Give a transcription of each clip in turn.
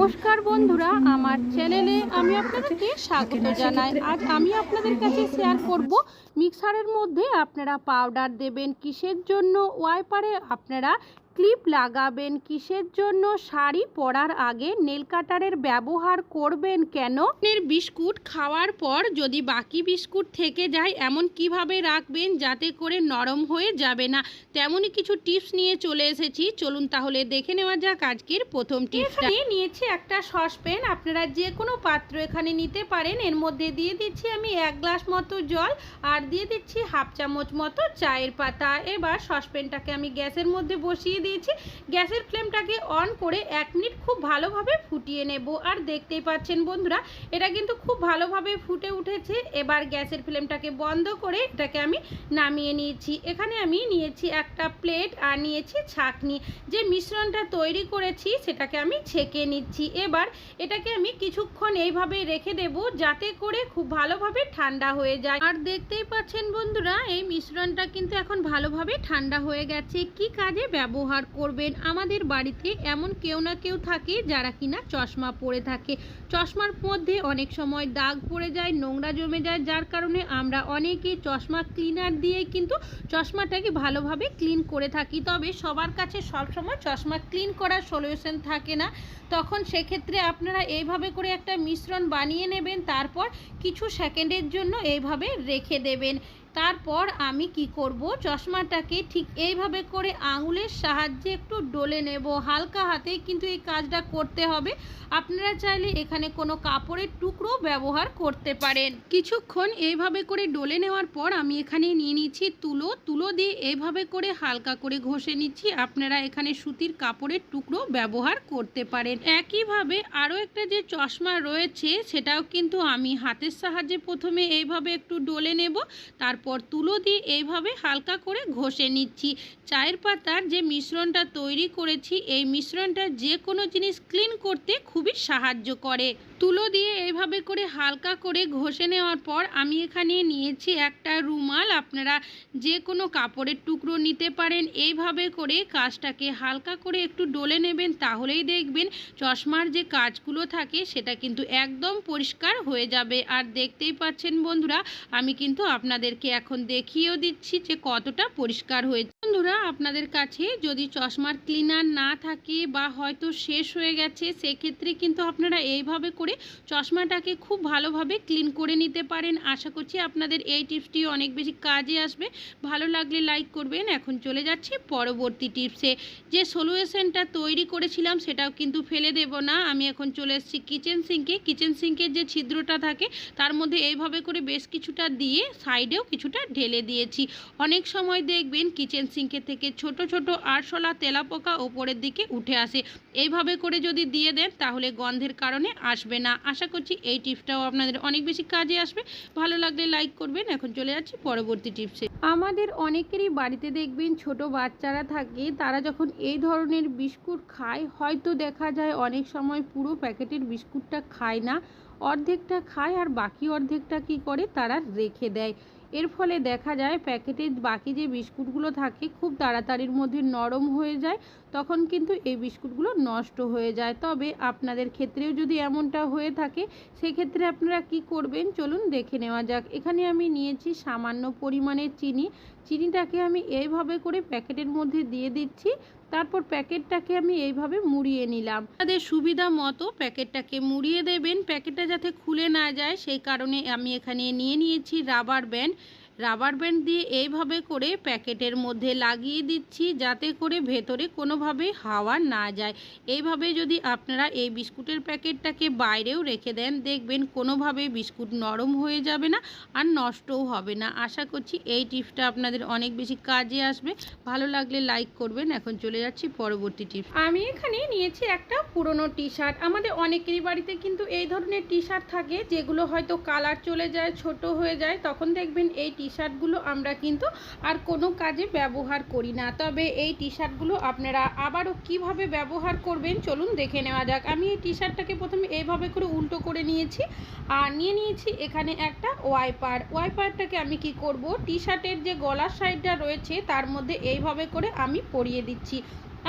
নমস্কার বন্ধুরা, আমার চ্যানেলে আমি আপনাদেরকে স্বাগত জানাই। আজ আমি আপনাদের কাছে শেয়ার করব মিক্সারের মধ্যে আপনারা পাউডার দেবেন কিসের জন্য? ওয়াইপারে আপনারা ক্লিপ লাগাবেন কিসের জন্য শাড়ি পরার আগে নেল কাটারের ব্যবহার করবেন কেন? এর বিস্কুট খাওয়ার পর যদি বাকি বিস্কুট থেকে যায় এমন কীভাবে রাখবেন যাতে করে নরম হয়ে যাবে না? তেমনই কিছু টিপস নিয়ে চলে এসেছি। চলুন তাহলে দেখে নেওয়া যাক আজকের প্রথম টিপসটা। নিয়েছি একটা সসপ্যান। আপনারা যে কোনো পাত্র এখানে নিতে পারেন। এর মধ্যে দিয়ে দিচ্ছি আমি এক গ্লাস মতো জল আর দিয়ে দিচ্ছি হাফ চামচ মতো চায়ের পাতা। এবার সসপ্যানটাকে আমি গ্যাসের মধ্যে বসিয়ে দিয়েছি। গ্যাসের ফ্লেমটাকে অন করে এক মিনিট খুব ভালোভাবে ফুটিয়ে নেব। আর দেখতেই পাচ্ছেন বন্ধুরা, এটা কিন্তু খুব ভালোভাবে ফুটে উঠেছে। এবার গ্যাসের ফ্লেমটাকে বন্ধ করে এটাকে আমি নামিয়ে নিয়েছি। এখানে আমি নিয়েছি একটা প্লেট আর নিয়েছি ছাঁকনি। যে মিশ্রণটা তৈরি করেছি, সেটাকে আমি ছেঁকে নিচ্ছি। এবার এটাকে আমি কিছুক্ষণ এইভাবে রেখে দেব, যাতে করে খুব ভালোভাবে ঠান্ডা হয়ে যায়। আর দেখতেই পাচ্ছেন বন্ধুরা, এই মিশ্রণটা কিন্তু এখন ভালোভাবে ঠান্ডা হয়ে গেছে। কি কাজে ব্যবহার করবেন। আমাদের বাড়িতে এমন কেউ না কেউ থাকে যারা কিনা চশমা পরে থাকে। চশমার মধ্যে অনেক সময় দাগ পড়ে যায়, নোংরা জমে যায়। যার কারণে আমরা অনেকেই চশমা ক্লিনার দিয়ে কিন্তু চশমাটাকে ভালোভাবে ক্লিন করে থাকি। তবে সবার কাছে সবসময় চশমা ক্লিন করার সলিউশন থাকে না। তখন সেক্ষেত্রে আপনারা এইভাবে করে একটা মিশ্রণ বানিয়ে নেবেন। তারপর কিছু সেকেন্ডের জন্য এইভাবে রেখে দেবেন। তারপর আমি কি করব? চশমাটাকে ঠিক এইভাবে করে আঙুলের সাহায্যে একটু ডলে নেব। হালকা হাতে কিন্তু এই কাজটা করতে হবে। আপনারা চাইলে এখানে কোনো কাপড়ের টুকরো ব্যবহার করতে পারেন। কিছুক্ষণ এইভাবে করে ডলে নেওয়ার পর আমি এখানে নিয়ে নিচ্ছি তুলো। তুলো দিয়ে এইভাবে করে হালকা করে ঘষে নিচ্ছি। আপনারা এখানে সুতির কাপড়ের টুকরো ব্যবহার করতে পারেন। একইভাবে আরও একটা যে চশমা রয়েছে, সেটাও কিন্তু আমি হাতের সাহায্যে প্রথমে এইভাবে একটু ডলে নেব। তারপর তুলো দিয়ে এইভাবে হালকা করে ঘষে নিচ্ছি। চায়ের পাতার যে মিশ্রণটা তৈরি করেছি, এই মিশ্রণটা যে কোনো জিনিস ক্লিন করতে খুবই সাহায্য করে। তুলো দিয়ে এইভাবে করে হালকা করে ঘষে নেওয়ার পর আমি এখানে নিয়েছি একটা রুমাল। আপনারা যে কোনো কাপড়ের টুকরো নিতে পারেন। এইভাবে করে কাজটাকে হালকা করে একটু ডলে নেবেন, তাহলেই দেখবেন চশমার যে কাজগুলো থাকে, সেটা কিন্তু একদম পরিষ্কার হয়ে যাবে। আর দেখতেই পাচ্ছেন বন্ধুরা, আমি কিন্তু আপনাদেরকে এখন দেখিয়েও দিচ্ছি যে কতটা পরিষ্কার হয়েছে। বন্ধুরা, আপনাদের কাছে যদি চশমার ক্লিনার না থাকে বা হয়তো শেষ হয়ে গেছে, সেক্ষেত্রে কিন্তু আপনারা এইভাবে করে চশমাটাকে খুব ভালোভাবে ক্লিন করে নিতে পারেন। আশা করছি আপনাদের এই টিপসটি অনেক বেশি কাজে আসবে। ভালো লাগলে লাইক করবেন। এখন চলে যাচ্ছি পরবর্তী টিপসে। যে সলিউশনটা তৈরি করেছিলাম, সেটাও কিন্তু ফেলে দেব না। আমি এখন চলে এসেছি কিচেন সিঙ্কে কিচেন সিঙ্কের যে ছিদ্রটা থাকে, তার মধ্যে এইভাবে করে বেশ কিছুটা দিয়ে সাইডেও কিছুটা ঢেলে দিয়েছি। অনেক সময় দেখবেন কিচেন সিঙ্কের থেকে ছোট ছোট আরশোলা তেলাপোকা ওপরের দিকে উঠে আসে। এইভাবে করে যদি দিয়ে দেন তাহলে গন্ধের কারণে আসবে না। আশা করছি এই টিপসটাও আপনাদের অনেক বেশি কাজে আসবে। ভালো লাগলে লাইক করবেন। এখন চলে যাচ্ছি পরবর্তী টিপসে। আমাদের অনেকেরই বাড়িতে দেখবেন ছোট বাচ্চারা থাকে, তারা যখন এই ধরনের বিস্কুট খায়, হয়তো দেখা যায় অনেক সময় পুরো প্যাকেটের বিস্কুটটা খায় না। অর্ধেকটা খায় আর বাকি অর্ধেকটা কি করে? তারা রেখে দেয়। এর ফলে দেখা যায় প্যাকেটের বাকি যে বিস্কুটগুলো থাকে খুব তাড়াতাড়ির মধ্যে নরম হয়ে যায়, তখন কিন্তু এই বিস্কুটগুলো নষ্ট হয়ে যায়। তবে আপনাদের ক্ষেত্রেও যদি এমনটা হয়ে থাকে, সেক্ষেত্রে আপনারা কি করবেন? চলুন দেখে নেওয়া যাক। এখানে আমি নিয়েছি সামান্য পরিমাণের চিনি। চিনিটাকে আমি এইভাবে করে প্যাকেটের মধ্যে দিয়ে দিচ্ছি। তারপর প্যাকেটটাকে আমি এইভাবে মুড়িয়ে নিলাম। তাদের সুবিধা মতো প্যাকেটটাকে মুড়িয়ে দেবেন। প্যাকেটটা যাতে খুলে না যায়, সেই কারণে আমি এখানে নিয়ে নিয়েছি রাবার ব্যান্ড। রাবার ব্যান্ড দিয়ে এইভাবে করে প্যাকেটের মধ্যে লাগিয়ে দিচ্ছি যাতে করে ভেতরে কোনোভাবে হাওয়া না যায়। এইভাবে যদি আপনারা এই বিস্কুটের প্যাকেটটাকে বাইরেও রেখে দেন, দেখবেন কোনোভাবে বিস্কুট নরম হয়ে যাবে না আর নষ্টও হবে না। আশা করছি এই টিপসটা আপনাদের অনেক বেশি কাজে আসবে। ভালো লাগলে লাইক করবেন। এখন চলে যাচ্ছি পরবর্তী টিপস আমি এখানে নিয়েছি একটা পুরনো টি শার্ট আমাদের অনেকেরই বাড়িতে কিন্তু এই ধরনের টি শার্ট থাকে, যেগুলো হয়তো কালার চলে যায়, ছোট হয়ে যায়। তখন দেখবেন এই টি শার্টগুলো আমরা কিন্তু আর কোনো কাজে ব্যবহার করি না। তবে এই টি শার্টগুলো আপনারা আবারও কীভাবে ব্যবহার করবেন চলুন দেখে নেওয়া যাক। আমি এই টি শার্টটাকে প্রথমে এইভাবে করে উল্টো করে নিয়েছি আর নিয়ে নিয়েছি এখানে একটা ওয়াইপার ওয়াইপারটাকে আমি কি করব? টি শার্টের যে গলার সাইডটা রয়েছে তার মধ্যে এইভাবে করে আমি পরিয়ে দিচ্ছি।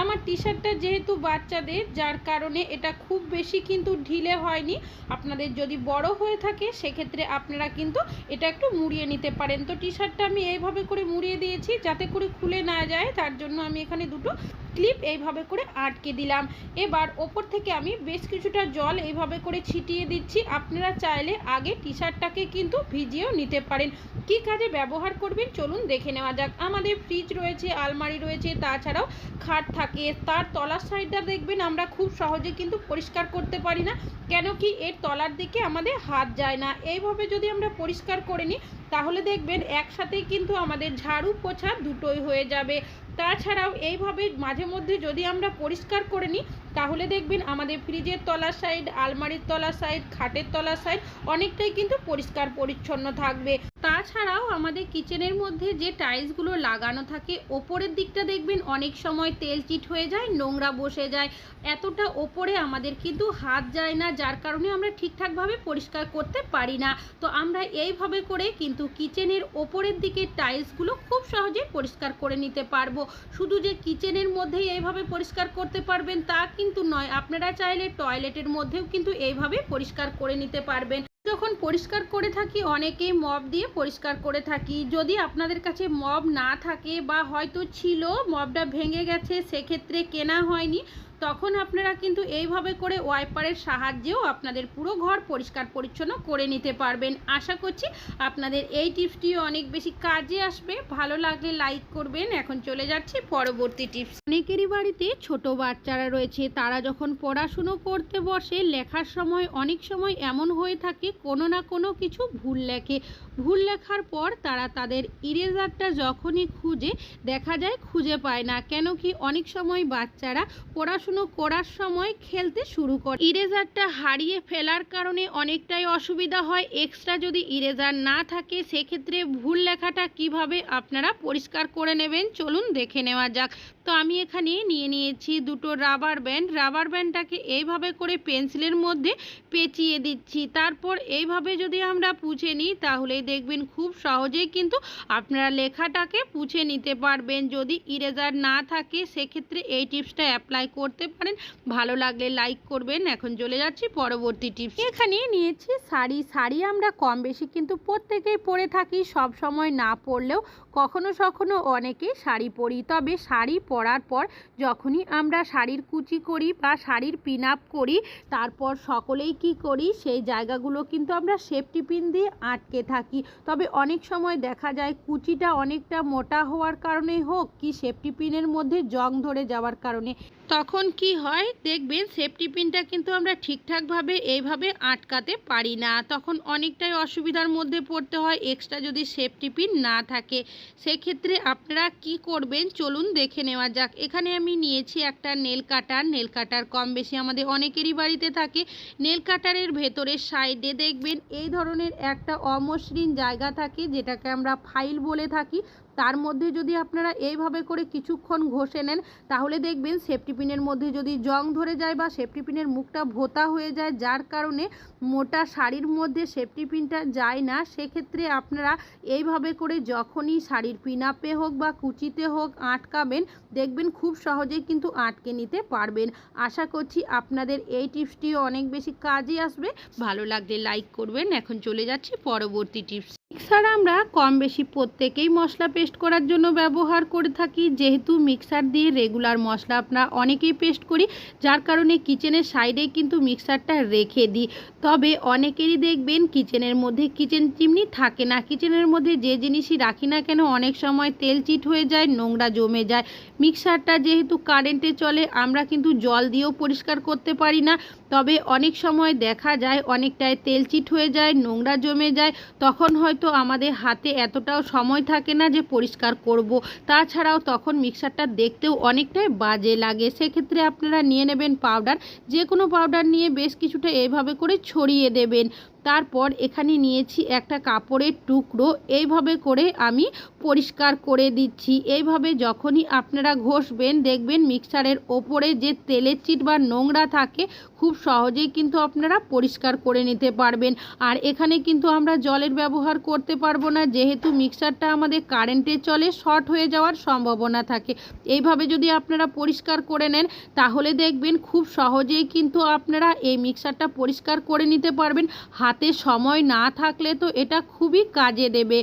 আমার টি শার্টটা যেহেতু বাচ্চাদের, যার কারণে এটা খুব বেশি কিন্তু ঢিলে হয়নি। আপনাদের যদি বড় হয়ে থাকে, সেক্ষেত্রে আপনারা কিন্তু এটা একটু মুড়িয়ে নিতে পারেন। তো টি শার্টটা আমি এইভাবে করে মুড়িয়ে দিয়েছি, যাতে করে খুলে না যায়। তার জন্য আমি এখানে দুটো ক্লিপ এইভাবে করে আটকে দিলাম। এবার ওপর থেকে আমি বেশ কিছুটা জল এইভাবে করে ছিটিয়ে দিচ্ছি। আপনারা চাইলে আগে টি শার্টটাকে কিন্তু ভিজিয়েও নিতে পারেন। কি কাজে ব্যবহার করবেন? চলুন দেখে নেওয়া যাক। আমাদের ফ্রিজ রয়েছে, আলমারি রয়েছে, তাছাড়াও খাট থাকে, তার তলার সাইডটা দেখবেন আমরা খুব সহজে কিন্তু পরিষ্কার করতে পারি না। কেন কি এর তলার দিকে আমাদের হাত যায় না। এইভাবে যদি আমরা পরিষ্কার করে নিই, তাহলে দেখবেন একসাথেই কিন্তু আমাদের ঝাড়ু পোছা দুটোই হয়ে যাবে। তাছাড়াও এইভাবে মাঝে মধ্যে যদি আমরা পরিষ্কার করে নিই, তাহলে দেখবেন আমাদের ফ্রিজের তলার সাইড, আলমারির তলার সাইড, খাটের তলার সাইড অনেকটাই কিন্তু পরিষ্কার পরিচ্ছন্ন থাকবে। তাছাড়াও আমাদের কিচেনের মধ্যে যে টাইলসগুলো লাগানো থাকে, ওপরের দিকটা দেখবেন অনেক সময় তেল চিট হয়ে যায়, নোংরা বসে যায়। এতটা ওপরে আমাদের কিন্তু হাত যায় না, যার কারণে আমরা ঠিকঠাকভাবে পরিষ্কার করতে পারি না। তো আমরা এইভাবে করে কিন্তু কিচেনের ওপরের দিকে টাইলসগুলো খুব সহজে পরিষ্কার করে নিতে পারব। শুধু যে কিচেনের মধ্যেই এইভাবে পরিষ্কার করতে পারবেন তা কিন্তু নয়, আপনারা চাইলে টয়লেটের মধ্যেও কিন্তু এইভাবে পরিষ্কার করে নিতে পারবেন। যখন পরিষ্কার করে থাকি, অনেকেই মব দিয়ে পরিষ্কার করে থাকি। যদি আপনাদের কাছে মব না থাকে বা হয়তো ছিল মবটা ভেঙে গেছে, সেক্ষেত্রে কেনা হয়নি। তখন আপনারা কিন্তু এইভাবে করে ওয়াইপারের সাহায্যেও আপনাদের পুরো ঘর পরিষ্কার পরিচ্ছন্ন করে নিতে পারবেন। আশা করছি আপনাদের এই টিপসটি অনেক বেশি কাজে আসবে। ভালো লাগলে লাইক করবেন। এখন চলে যাচ্ছি পরবর্তী টিপস। অনেকেরই বাড়িতে ছোট বাচ্চারা রয়েছে। তারা যখন পড়াশুনো করতে বসে, লেখার সময় অনেক সময় এমন হয়ে থাকে, কোনো না কোনো কিছু ভুল লেখে। ভুল লেখার পর তারা তাদের ইরেজারটা যখনই খুঁজে, দেখা যায় খুঁজে পায় না। কেন কি অনেক সময় বাচ্চারা পড়াশুনো করার সময় খেলতে শুরু করে। ইরেজারটা হারিয়ে ফেলার কারণে অনেকটাই অসুবিধা হয়। এক্সট্রা যদি ইরেজার না থাকে, সেক্ষেত্রে ভুল লেখাটা কীভাবে আপনারা পরিষ্কার করে নেবেন? চলুন দেখে নেওয়া যাক। তো আমি এখানে নিয়ে নিয়েছি দুটো রাবার ব্যান্ড রাবার ব্যান্ডটাকে এইভাবে করে পেন্সিলের মধ্যে পেঁচিয়ে দিচ্ছি। তারপর এইভাবে যদি আমরা পুছে নিই, তাহলেই দেখবেন খুব সহজেই কিন্তু আপনারা লেখাটাকে পুছে নিতে পারবেন। যদি ইরেজার না থাকে, সেক্ষেত্রে এই টিপসটা অ্যাপ্লাই করতে পারেন। ভালো লাগলে লাইক করবেন। এখন চলে যাচ্ছি পরবর্তী টিপস এখানে নিয়েছি শাড়ি। শাড়ি আমরা কম বেশি কিন্তু প্রত্যেকেই পরে থাকি। সব সময় না পরলেও কখনো কখনো অনেকেই শাড়ি পরি। তবে শাড়ি পরার পর যখনই আমরা শাড়ির কুচি করি বা শাড়ির পিন আপ করি, তারপর সকলেই কি করি, সেই জায়গাগুলো কিন্তু আমরা সেফটি পিন দিয়ে আটকে থাকি। তবে অনেক সময় দেখা যায় কুচিটা অনেকটা মোটা হওয়ার কারণে হোক কি সেফটি পিনের মধ্যে জং ধরে যাওয়ার কারণে। তখন কি হয়, দেখবেন সেফটি পিনটা কিন্তু আমরা ঠিকঠাকভাবে এইভাবে আটকাতে পারি না। তখন অনেকটাই অসুবিধার মধ্যে পড়তে হয় এক্সট্রা যদি সেফটি পিন না থাকে। সেক্ষেত্রে আপনারা কি করবেন? চলুন দেখে নেওয়া যাক, এখানে আমি নিয়েছি একটা নেল কাটার। নেল কাটার কম বেশি আমাদের অনেকেরই বাড়িতে থাকে। নেল কাটারের ভেতরে সাইডে দেখবেন এই ধরনের একটা অমসৃণ জায়গা থাকে, যেটাকে আমরা ফাইল বলে থাকি। তার মধ্যে যদি আপনারা এইভাবে করে কিছুক্ষণ ঘষে নেন, তাহলে দেখবেন সেফটি পিনের মধ্যে যদি জং ধরে যায় বা সেফটি পিনের মুখটা ভোতা হয়ে যায়, যার কারণে মোটা শাড়ির মধ্যে সেফটি পিনটা যায় না, সেক্ষেত্রে আপনারা এইভাবে করে যখনই শাড়ির পিন আপে হোক বা কুচিতে হোক আটকাবেন, দেখবেন খুব সহজেই কিন্তু আটকে নিতে পারবেন। আশা করছি আপনাদের এই টিপসটিও অনেক বেশি কাজে আসবে। ভালো লাগলে লাইক করবেন। এখন চলে যাচ্ছি পরবর্তী টিপস মিক্সার আমরা কম বেশি প্রত্যেকেই মশলা পেস্ট করার জন্য ব্যবহার করে থাকি। যেহেতু মিক্সার দিয়ে রেগুলার মশলা আমরা অনেকেই পেস্ট করি, যার কারণে কিচেনের সাইডে কিন্তু মিক্সারটা রেখে দিই। তবে অনেকেরই দেখবেন কিচেনের মধ্যে কিচেন চিমনি থাকে না। কিচেনের মধ্যে যে জিনিসই রাখি না কেন, অনেক সময় তেল চিট হয়ে যায়, নোংরা জমে যায়। মিক্সারটা যেহেতু কারেন্টে চলে, আমরা কিন্তু জল দিয়েও পরিষ্কার করতে পারি না। তবে অনেক সময় দেখা যায়, অনেকটাই তেল চিট হয়ে যায়, নোংরা জমে যায়, তখন হয়তো আমাদের হাতে এতটাও সময় থাকে না যে পরিষ্কার করব। তাছাড়াও তখন মিক্সারটা দেখতেও অনেকটাই বাজে লাগে। সেক্ষেত্রে আপনারা নিয়ে নেবেন পাউডার। যে কোনো পাউডার নিয়ে বেশ কিছুটা এইভাবে করে ছড়িয়ে দেবেন। তারপর এখানে নিয়েছি একটা কাপড়ের টুকরো। এইভাবে করে আমি পরিষ্কার করে দিচ্ছি। এইভাবে যখনই আপনারা ঘষবেন, দেখবেন মিক্সারের ওপরে যে তেলের চিট বা নোংরা থাকে খুব সহজেই কিন্তু আপনারা পরিষ্কার করে নিতে পারবেন। আর এখানে কিন্তু আমরা জলের ব্যবহার করতে পারব না, যেহেতু মিক্সারটা আমাদের কারেন্টে চলে, শর্ট হয়ে যাওয়ার সম্ভাবনা থাকে। এইভাবে যদি আপনারা পরিষ্কার করে নেন, তাহলে দেখবেন খুব সহজেই কিন্তু আপনারা এই মিক্সারটা পরিষ্কার করে নিতে পারবেন। হাতে সময় না থাকলে তো এটা খুবই কাজে দেবে।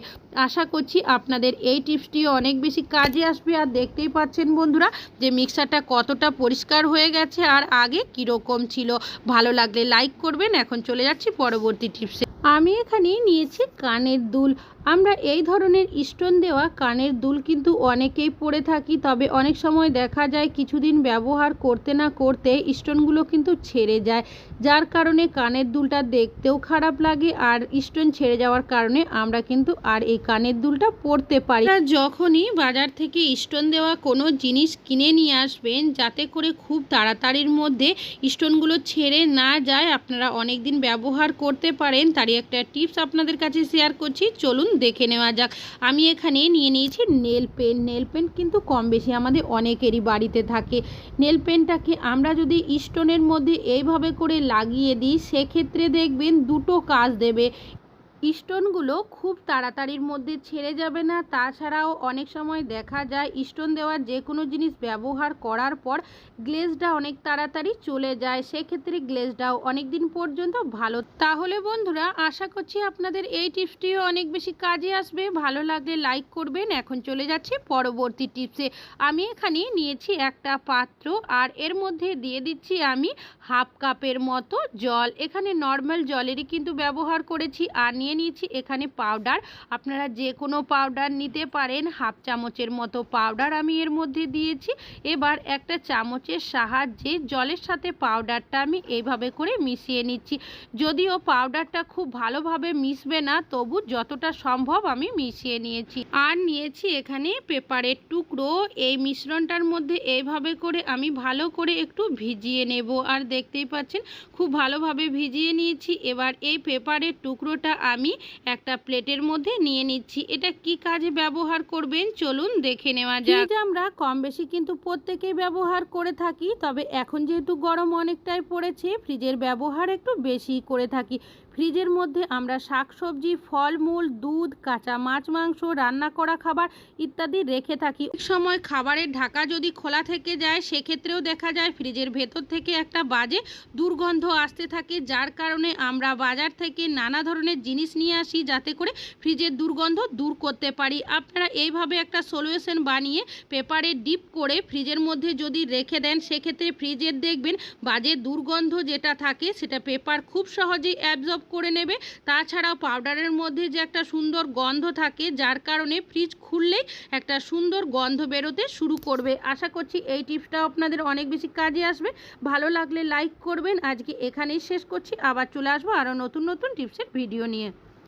আশা করছি আপনাদের এই টিপসটিও অনেক বেশি কাজে আসবে। আর দেখতেই পাচ্ছেন বন্ধুরা, যে মিক্সারটা কতটা পরিষ্কার হয়ে গেছে আর আগে কীরকম ছিল। ভালো লাগলে লাইক করবেন। এখন চলে যাচ্ছি পরবর্তী টিপসে। আমি এখানে নিয়েছি কানের দুল। আমরা এই ধরনের স্টোন দেওয়া কানের দুল কিন্তু অনেকেই পরে থাকি, তবে অনেক সময় দেখা যায় কিছুদিন ব্যবহার করতে না করতে স্টোনগুলো কিন্তু ছেড়ে যায়। যার কারণে কানের দুলটা দেখতেও খারাপ লাগে আর স্টোন ছেড়ে যাওয়ার কারণে আমরা কিন্তু আর এই কানের দুলটা পরতে পারি। আর যখনই বাজার থেকে স্টোন দেওয়া কোনো জিনিস কিনে নিয়ে আসবেন, যাতে করে খুব তাড়াতাড়ির মধ্যে স্টোনগুলো ছেড়ে না যায়, আপনারা অনেক দিন ব্যবহার করতে পারেন। তারই একটা টিপস আপনাদের কাছে শেয়ার করছি। চলুন দেখে নেওয়া যাক। আমি এখানে নিয়ে নিয়েছি নেল পেন। নেল পেন কিন্তু কম বেশি আমাদের অনেকেরই বাড়িতে থাকে। নেল পেনটাকে আমরা যদি স্টোনের মধ্যে এইভাবে করে লাগিয়ে দিই, সেক্ষেত্রে দেখবেন দুটো কাজ দেবে। স্টোনগুলো খুব তাড়াতাড়ির মধ্যে ছেড়ে যাবে না। তাছাড়াও অনেক সময় দেখা যায় স্টোন দেওয়ার যে কোনো জিনিস ব্যবহার করার পর গ্লেজটা অনেক তাড়াতাড়ি চলে যায়। সেক্ষেত্রে গ্লেজটাও অনেক দিন পর্যন্ত ভালো। তাহলে বন্ধুরা, আশা করছি আপনাদের এই টিপসটিও অনেক বেশি কাজে আসবে। ভালো লাগলে লাইক করবেন। এখন চলে যাচ্ছি পরবর্তী টিপসে। আমি এখানে নিয়েছি একটা পাত্র আর এর মধ্যে দিয়ে দিচ্ছি আমি হাফ কাপের মতো জল। এখানে নর্মাল জলেরই কিন্তু ব্যবহার করেছি। আর নিয়ে নিয়েছি। এখানে পাউডার আপনারা যে কোনো পাউডার নিতে পারেন। হাফ চামচের মতো পাউডার আমি এর মধ্যে দিয়েছি। এবার একটা চামচের সাহায্যে জলের সাথে পাউডারটা আমি এইভাবে করে মিশিয়ে নিচ্ছি। যদিও পাউডারটা খুব ভালোভাবে মিশবে না, তবু যতটা সম্ভব আমি মিশিয়ে নিয়েছি। আর নিয়েছি এখানে পেপারের টুকরো। এই মিশ্রণটার মধ্যে এইভাবে করে আমি ভালো করে একটু ভিজিয়ে নেব। আর দেখতেই পাচ্ছেন, খুব ভালোভাবে ভিজিয়ে নিয়েছি। এবার এই পেপারের টুকরোটা আমি একটা প্লেটের মধ্যে নিয়ে নিচ্ছি। এটা কি কাজে ব্যবহার করবেন? চলুন দেখে নেওয়া যাক। আমরা কম বেশি কিন্তু প্রত্যেকেই ব্যবহার করে থাকি, তবে এখন যেহেতু গরম অনেকটাই পড়েছে, ফ্রিজের ব্যবহার একটু বেশি করে থাকি। ফ্রিজের মধ্যে আমরা শাকসবজি, ফলমূল, দুধ, কাঁচা মাছ, মাংস, রান্না করা খাবার ইত্যাদি রেখে থাকি। সময় খাবারের ঢাকা যদি খোলা থেকে যায়, সেক্ষেত্রেও দেখা যায় ফ্রিজের ভেতর থেকে একটা বাজে দুর্গন্ধ আসতে থাকে, যার কারণে আমরা বাজার থেকে নানা ধরনের জিনিস নিয়ে আসি যাতে করে ফ্রিজের দুর্গন্ধ দূর করতে পারি। আপনারা এইভাবে একটা সলিউশন বানিয়ে পেপারে ডিপ করে ফ্রিজের মধ্যে যদি রেখে দেন, সেক্ষেত্রে ফ্রিজের দেখবেন বাজে দুর্গন্ধ যেটা থাকে, সেটা পেপার খুব সহজেই অ্যাবজর্ব করে নেবে। তাছাড়াও পাউডারের মধ্যে যে একটা সুন্দর গন্ধ থাকে, যার কারণে ফ্রিজ খুললেই একটা সুন্দর গন্ধ বেরোতে শুরু করবে। আশা করছি এই টিপসটাও আপনাদের অনেক বেশি কাজে আসবে। ভালো লাগলে লাইক করবেন। আজকে এখানেই শেষ করছি। আবার চলে আসব আরও নতুন নতুন টিপসের ভিডিও নিয়ে।